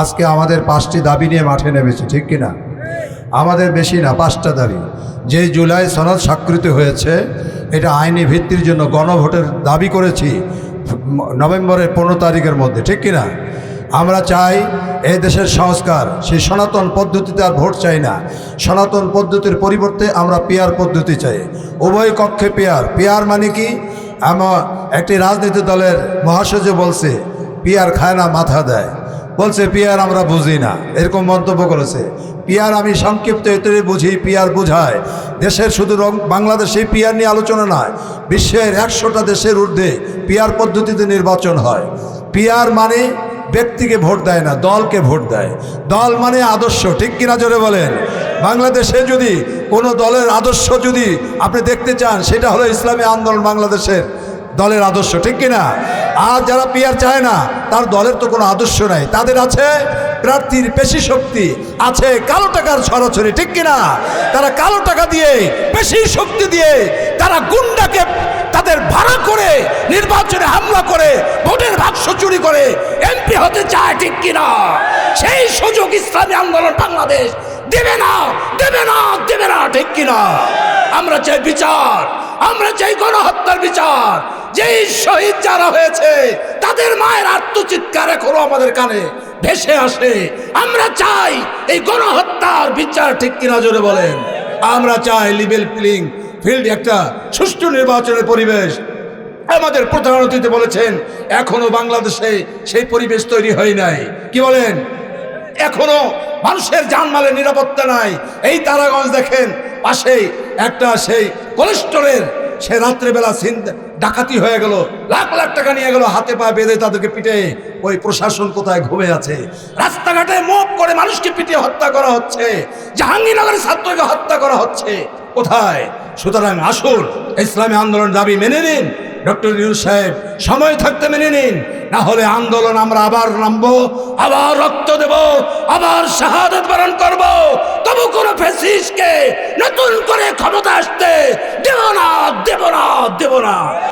আজকে আমাদের পাঁচটি দাবি নিয়ে মাঠে নেমেছে, ঠিক কিনা? আমাদের বেশি না, পাঁচটা দাবি। যে জুলাই সনদ স্বাক্ষরিত হয়েছে, এটা আইনি ভিত্তির জন্য গণভোটের দাবি করেছি নভেম্বরের পনেরো তারিখের মধ্যে, ঠিক কিনা? আমরা চাই এই দেশের সংস্কার, সেই সনাতন পদ্ধতিতে আর ভোট চাই না। সনাতন পদ্ধতির পরিবর্তে আমরা পেয়ার পদ্ধতি চাই। উভয় কক্ষে পেয়ার। পেয়ার মানে কি? আমার একটি রাজনীতি দলের মহাসচিব বলছে, পিয়ার খায় না, মাথা দেয়। বলছে, পিয়ার আমরা বুঝি না। এরকম মন্তব্য করেছে। পিয়ার আমি সংক্ষিপ্ত এতরে বুঝি, পিয়ার বুঝায়। দেশের শুধু বাংলাদেশে পিয়ার নিয়ে আলোচনা নয়, বিশ্বের একশোটা দেশের ঊর্ধ্বে পিয়ার পদ্ধতিতে নির্বাচন হয়। পিয়ার মানে ব্যক্তিকে ভোট দেয় না, দলকে ভোট দেয়। দল মানে আদর্শ, ঠিক কিনা জোরে বলেন? বাংলাদেশে যদি কোনো দলের আদর্শ যদি আপনি দেখতে চান, সেটা হলো ইসলামী আন্দোলন বাংলাদেশের দলের আদর্শ, ঠিক কিনা? আর যারা পিয়ার চায় না, তার দলের তো কোনো আদর্শ নাই। তাদের আছে প্রার্থীর পেশি শক্তি, আছে কালো টাকার সরাসরি, ঠিক কিনা? তারা কালো টাকা দিয়ে, পেশি শক্তি দিয়ে তারা গুন্ডাকে তাদের ভাড়া করে, নির্বাচনে হামলা করে, ভোটের বাক্স চুরি করে, এমপি হতে চায়, ঠিক কিনা? সেই সুযোগ ইসলামী আন্দোলন বাংলাদেশ দেবে না দেবে না দেবে না, ঠিক কিনা? আমরা চাই বিচার, আমরা চাই গণহত্যার বিচার যেই শহীদ যারা হয়েছে, তাদের মায়ের আত্মচিৎকার এখনও আমাদের কানে ভেসে আসে। আমরা চাই এই গণহত্যার বিচার ঠিক কিনা জোরে বলেন। আমরা চাই লিবেল ফিলিং ফিল্ড একটা সুষ্ঠু নির্বাচনের পরিবেশ। আমাদের প্রধান অতিথি বলেছেন, এখনও বাংলাদেশে সেই পরিবেশ তৈরি হয় নাই। কি বলেন? এখনও মানুষের জানমালের নিরাপত্তা নাই। এই তারাগঞ্জ দেখেন, পাশেই একটা সেই কোলেস্টোরের সে রাত্রেবেলা ডাকাতি হয়ে গেল, লাখ লাখ টাকা নিয়ে গেল, হাতে পা বেঁধে তাদেরকে পিটে। ওই প্রশাসন কোথায় ঘুমে আছে? রাস্তাঘাটে মুখ করে মানুষকে পিটিয়ে হত্যা করা হচ্ছে। জাহাঙ্গীরনগরের ছাত্রকে হত্যা করা হচ্ছে। কোথায়? সুতরাং আসুন, ইসলামী আন্দোলন দাবি মেনে নিন। ডক্টর ইউনুস সাহেব, সময় থাকতে মেনে নিন। না হলে আন্দোলন আমরা আবার নামবো, আবার রক্ত দেব, আবার শাহাদত বরণ করব। তবু কোন ফেসিসকে নতুন করে ক্ষমতা আসতে দেব না।